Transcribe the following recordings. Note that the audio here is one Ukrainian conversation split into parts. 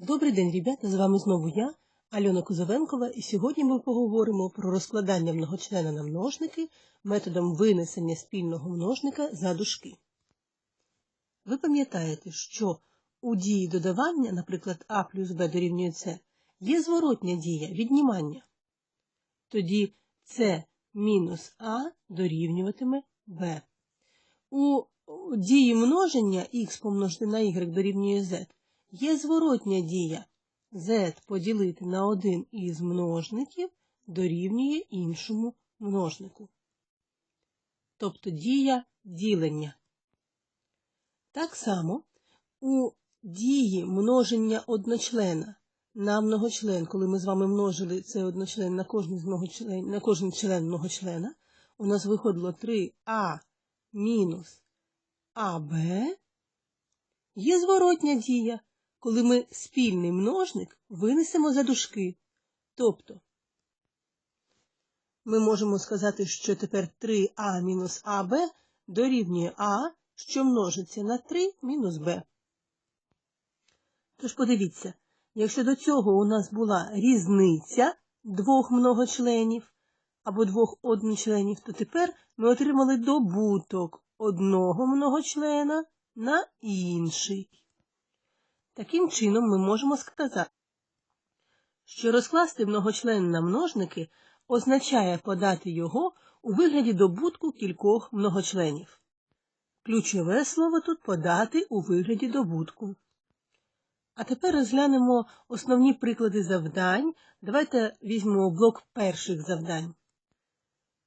Добрий день, ребята! З вами знову я, Альона Кузовенкова, і сьогодні ми поговоримо про розкладання многочлена на множники методом винесення спільного множника за дужки. Ви пам'ятаєте, що у дії додавання, наприклад, А плюс Б дорівнює С, є зворотня дія віднімання. Тоді С мінус А дорівнюватиме Б. У дії множення х помножити на y дорівнює z є зворотня дія z поділити на один із множників дорівнює іншому множнику. Тобто дія ділення. Так само у дії множення одночлена на многочлен, коли ми з вами множили цей одночлен на кожен, многочлен, на кожен член многочлена, у нас виходило 3а мінус АБ є зворотня дія, коли ми спільний множник винесемо за дужки. Тобто ми можемо сказати, що тепер 3а мінус АБ дорівнює А, що множиться на 3 мінус Б. Тож подивіться, якщо до цього у нас була різниця двох многочленів або двох одночленів, то тепер ми отримали добуток одного многочлена на інший. Таким чином ми можемо сказати, що розкласти многочлен на множники означає подати його у вигляді добутку кількох многочленів. Ключове слово тут подати у вигляді добутку. А тепер розглянемо основні приклади завдань. Давайте візьмемо блок перших завдань.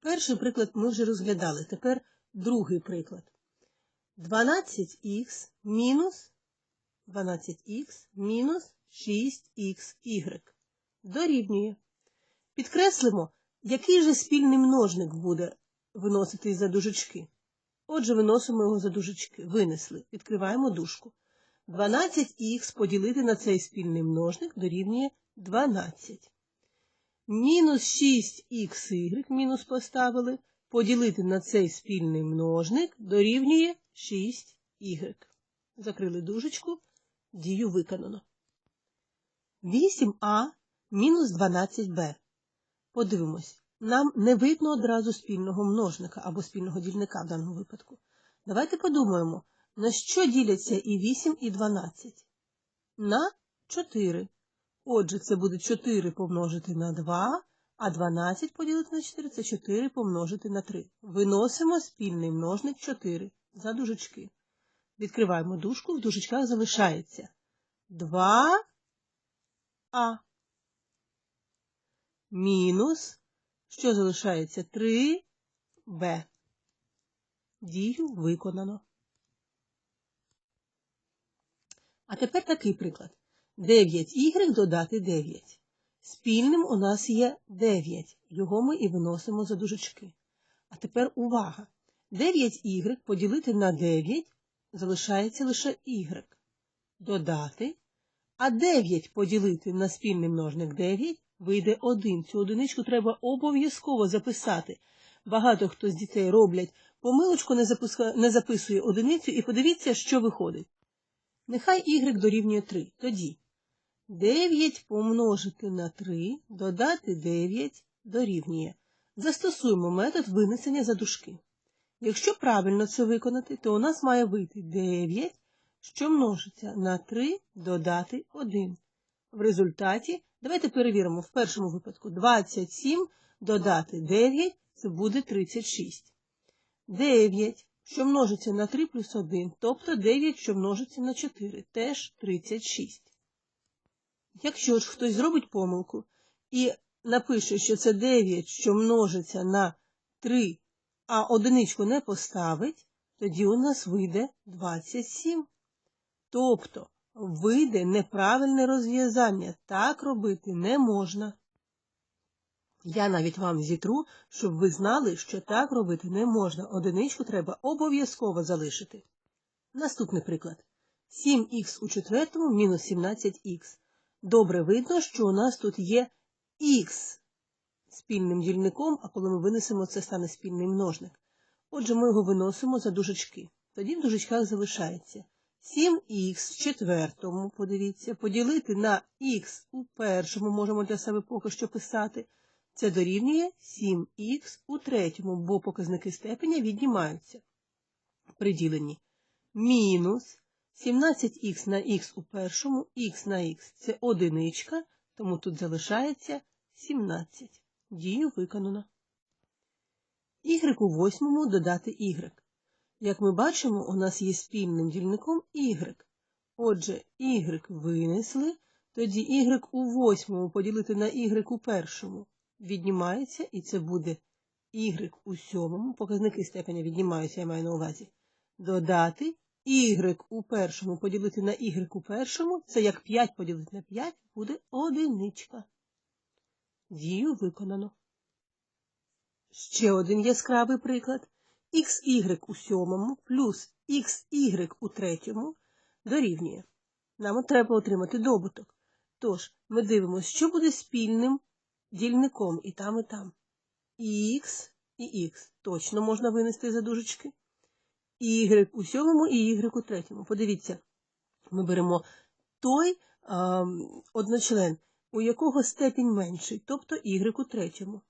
Перший приклад ми вже розглядали. Тепер другий приклад. 12х мінус 12х мінус 6xy дорівнює. Підкреслимо, який же спільний множник буде виносити за дужечки. Отже, виносимо його за дужечки. Винесли. Відкриваємо дужку. 12х поділити на цей спільний множник дорівнює 12. Мінус 6xy мінус поставили. Поділити на цей спільний множник дорівнює 6y. Закрили дужечку. Дію виконано. 8а мінус 12b. Подивимось, нам не видно одразу спільного множника або спільного дільника в даному випадку. Давайте подумаємо, на що діляться і 8, і 12? На 4. Отже, це буде 4 помножити на 2, а 12 поділити на 4 це 4 помножити на 3. Виносимо спільний множник 4 за дужечки. Відкриваємо дужку, в дужечках залишається 2а мінус, що залишається 3b. Дію виконано. А тепер такий приклад. 9y додати 9. Спільним у нас є 9. Його ми і виносимо за дужечки. А тепер увага! 9y поділити на 9 залишається лише y. Додати. А 9 поділити на спільний множник 9 вийде 1. Цю одиничку треба обов'язково записати. Багато хто з дітей роблять помилочку, не, запуска... не записує одиницю і подивіться, що виходить. Нехай y дорівнює 3. Тоді 9 помножити на 3, додати 9 дорівнює. Застосуємо метод винесення за дужки. Якщо правильно це виконати, то у нас має вийти 9, що множиться на 3 додати 1. В результаті, давайте перевіримо в першому випадку 27 додати 9 це буде 36. 9, що множиться на 3 плюс 1, тобто 9, що множиться на 4, теж 36. Якщо ж хтось зробить помилку і напише, що це 9, що множиться на 3, а одиничку не поставить, тоді у нас вийде 27. Тобто вийде неправильне розв'язання. Так робити не можна. Я навіть вам зітру, щоб ви знали, що так робити не можна. Одиничку треба обов'язково залишити. Наступний приклад. 7х у четвертому мінус 17х. Добре видно, що у нас тут є х спільним дільником, а коли ми винесемо, це стане спільний множник. Отже, ми його виносимо за дужечки. Тоді в дужечках залишається 7х в четвертому, подивіться, поділити на х у першому, можемо для себе поки що писати. Це дорівнює 7х у третьому, бо показники степеня віднімаються. При діленні мінус 17х на х у першому, х на х це одиничка, тому тут залишається 17. Дію виконано. Y у восьмому додати y. Як ми бачимо, у нас є спільним дільником y. Отже, y винесли, тоді y у восьмому поділити на y у першому віднімається, і це буде y у сьомому, показники степеня віднімаються, я маю на увазі. Додати y у першому поділити на y у першому, це як 5 поділити на 5 буде одиничка. Дію виконано. Ще один яскравий приклад. xy у сьомому плюс xy у третьому дорівнює. Нам треба отримати добуток. Тож, ми дивимося, що буде спільним дільником і там, і там. Х і х точно можна винести за дужечки. Y у сьомому і y у третьому. Подивіться, ми беремо той а, одночлен, у якого степінь менший, тобто у третьому.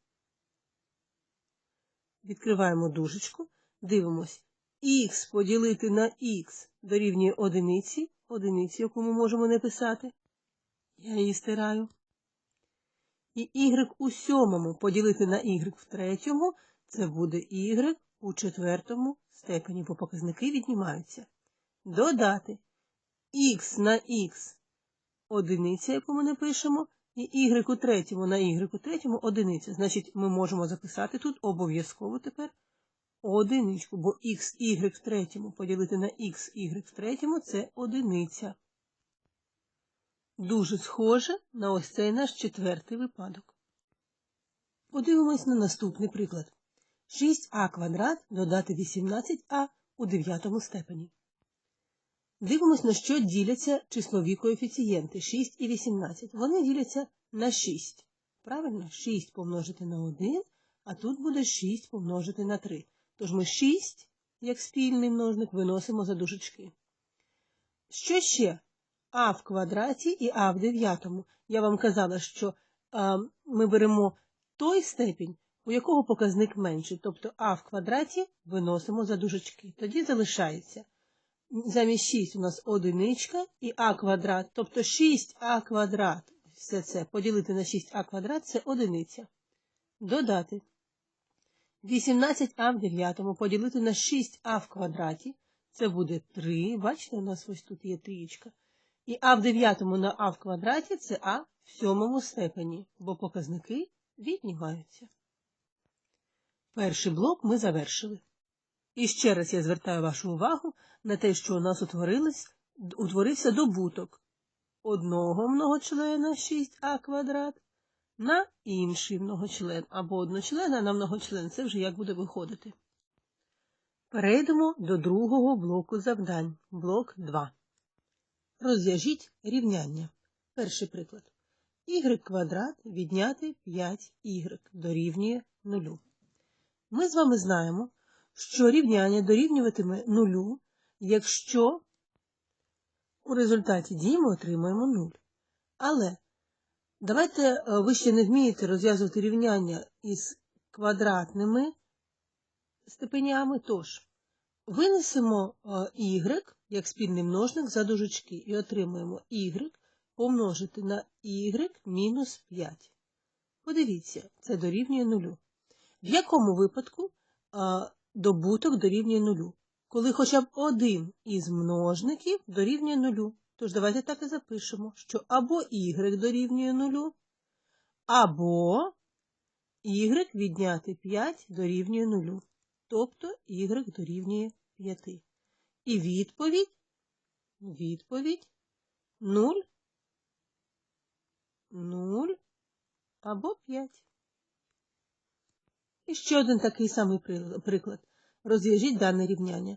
Відкриваємо дужечку, дивимось. Х поділити на х дорівнює одиниці, одиниці, яку ми можемо не писати. Я її стираю. І y у сьомому поділити на y в третьому, це буде y у четвертому степені, бо показники віднімаються. Додати х на х одиниця, яку ми не пишемо, і y третьому на y третьому одиниця. Значить, ми можемо записати тут обов'язково тепер одиничку, бо х, y в третьому поділити на х, y в третьому це одиниця. Дуже схоже на ось цей наш четвертий випадок. Подивимось на наступний приклад. 6а квадрат додати 18а у дев'ятому степені. Дивимось, на що діляться числові коефіцієнти 6 і 18. Вони діляться на 6. Правильно? 6 помножити на 1, а тут буде 6 помножити на 3. Тож ми 6, як спільний множник, виносимо за дужечки. Що ще? А в квадраті і А в дев'ятому. Я вам казала, що а, ми беремо той степінь, у якого показник менший, тобто А в квадраті виносимо за дужечки. Тоді залишається. Замість 6 у нас одиничка і А квадрат, тобто 6А квадрат. Все це поділити на 6А квадрат це одиниця. Додати. 18а в дев'ятому поділити на 6а в квадраті. Це буде 3. Бачите, у нас ось тут є трієчка. І а в дев'ятому на а в квадраті це а в сьомому степені, бо показники віднімаються. Перший блок ми завершили. І ще раз я звертаю вашу увагу на те, що у нас утворилось, утворився добуток одного многочлена 6а квадрат на інший многочлен або одночлена на многочлен. Це вже як буде виходити. Перейдемо до другого блоку завдань. Блок 2. Розв'яжіть рівняння. Перший приклад. y квадрат відняти 5y дорівнює 0. Ми з вами знаємо, що рівняння дорівнюватиме нулю, якщо у результаті дії ми отримаємо 0. Але давайте е, ви ще не вмієте розв'язувати рівняння із квадратними степенями, тож винесемо е, y як спільний множник за дужечки і отримаємо y помножити на y мінус 5. Подивіться, це дорівнює нулю. В якому випадку а, добуток дорівнює нулю? Коли хоча б один із множників дорівнює нулю. Тож давайте так і запишемо, що або y дорівнює нулю, або y відняти 5 дорівнює нулю. Тобто y дорівнює 5. І відповідь, відповідь 0, 0 або 5. І ще один такий самий приклад. Розв'яжіть дане рівняння.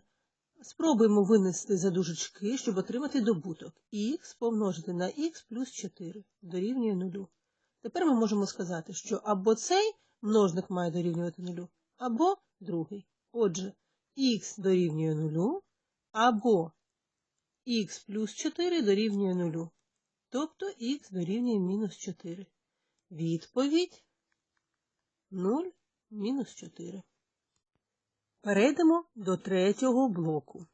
Спробуємо винести за дужечки, щоб отримати добуток. х помножити на х плюс 4 дорівнює 0. Тепер ми можемо сказати, що або цей множник має дорівнювати 0, або другий. Отже, х дорівнює 0, або х плюс 4 дорівнює 0. Тобто х дорівнює мінус 4. Відповідь 0 мінус 4. Перейдемо до третього блоку.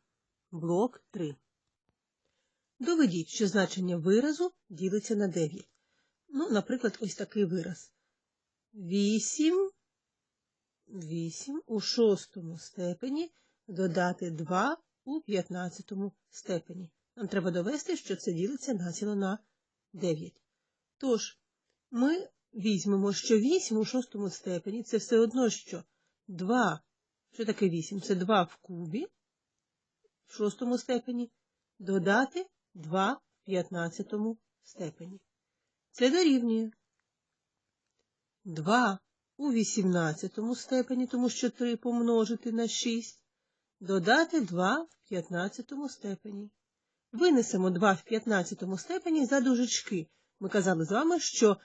Блок 3. Доведіть, що значення виразу ділиться на 9. Ну, наприклад, ось такий вираз. 8, 8 у шостому степені додати 2 у 15 степені. Нам треба довести, що це ділиться націло на 9. Тож, ми візьмемо, що 8 у шостому степені це все одно, що 2, що таке 8? Це 2 в кубі в шостому степені, додати 2 в 15 степені. Це дорівнює 2 у 18 степені, тому що 3 помножити на 6, додати 2 в 15 степені. Винесемо 2 в 15 степені за дужечки. Ми казали з вами, що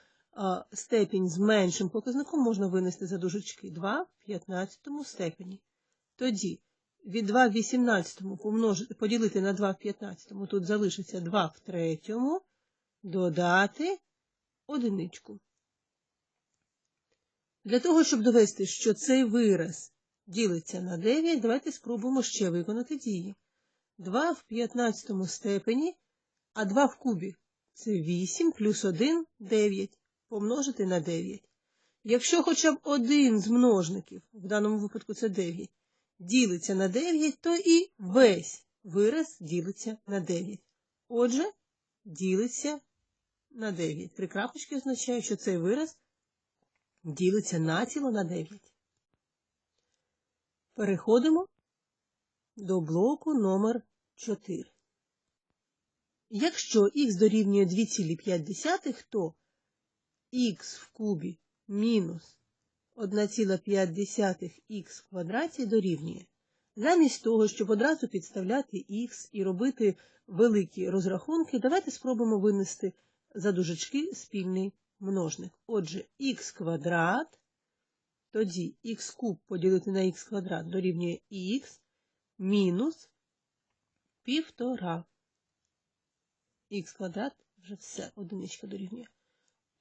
степінь з меншим показником можна винести за дужечки 2 в 15 степені. Тоді від 2 в 18 помножити, поділити на 2 в 15, тут залишиться 2 в 3, додати одиничку. Для того, щоб довести, що цей вираз ділиться на 9, давайте спробуємо ще виконати дії. 2 в 15 степені, а 2 в кубі це 8 плюс 1 9 помножити на 9. Якщо хоча б один з множників, в даному випадку це 9, ділиться на 9, то і весь вираз ділиться на 9. Отже, ділиться на 9. Три крапочки означають, що цей вираз ділиться націло на 9. Переходимо до блоку номер 4. Якщо х дорівнює 2,5, то х в кубі мінус 1,5х в квадраті дорівнює. Замість того, щоб одразу підставляти х і робити великі розрахунки, давайте спробуємо винести за дужечки спільний множник. Отже, х квадрат, тоді х куб поділити на х квадрат дорівнює х мінус півтора. Х квадрат вже все, одиничка дорівнює.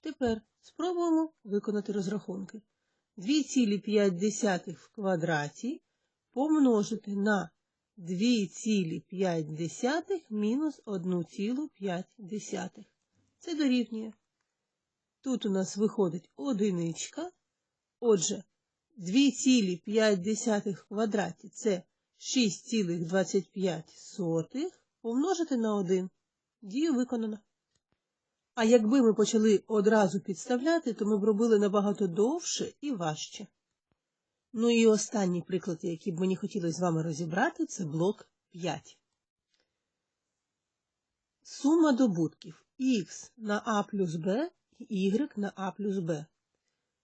Тепер спробуємо виконати розрахунки. 2,5 в квадраті помножити на 2,5 мінус 1,5. Це дорівнює. Тут у нас виходить одиничка. Отже, 2,5 в квадраті це 6,25 помножити на 1. Дію виконано. А якби ми почали одразу підставляти, то ми б робили набагато довше і важче. Ну і останній приклад, який б мені хотілося з вами розібрати, це блок 5. Сума добутків х на а плюс b і y на а плюс b.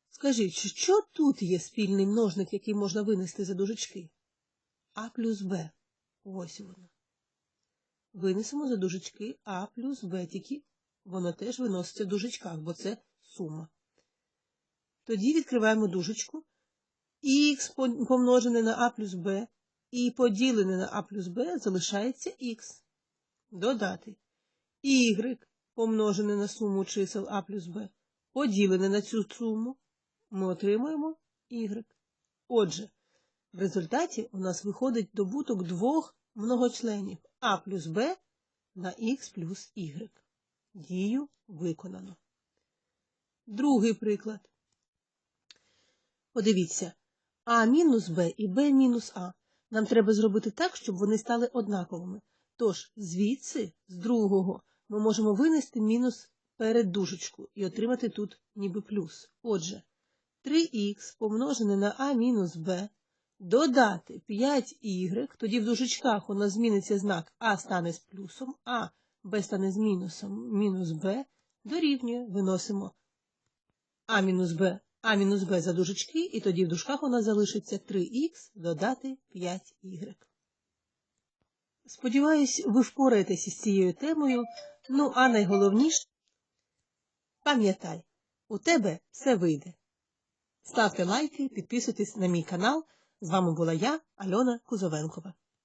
Скажіть, що тут є спільний множник, який можна винести за дужечки? А плюс b. Ось воно. Винесемо за дужечки А плюс Б, тільки воно теж виноситься в дужечках, бо це сума. Тоді відкриваємо дужечку. Х помножене на А плюс Б і поділене на А плюс Б залишається х. Додати. Y помножене на суму чисел А плюс Б, поділене на цю суму, ми отримуємо y. Отже, в результаті у нас виходить добуток двох многочленів А плюс Б на х плюс y. Дію виконано. Другий приклад. Подивіться, А мінус Б і Б мінус А. Нам треба зробити так, щоб вони стали однаковими. Тож, звідси, з другого, ми можемо винести мінус перед дужечку і отримати тут ніби плюс. Отже, 3х помножене на А мінус Б додати 5y, тоді в дужечках у нас зміниться знак А стане з плюсом, а Б стане з мінусом мінус Б, дорівнює, виносимо А мінус Б, А мінус Б за дужечки, і тоді в дужках у нас залишиться 3х додати 5y. Сподіваюсь, ви впораєтеся з цією темою. Ну, а найголовніше, пам'ятай, у тебе все вийде. Ставте лайки, підписуйтесь на мій канал. З вами була я, Альона Кузовенкова.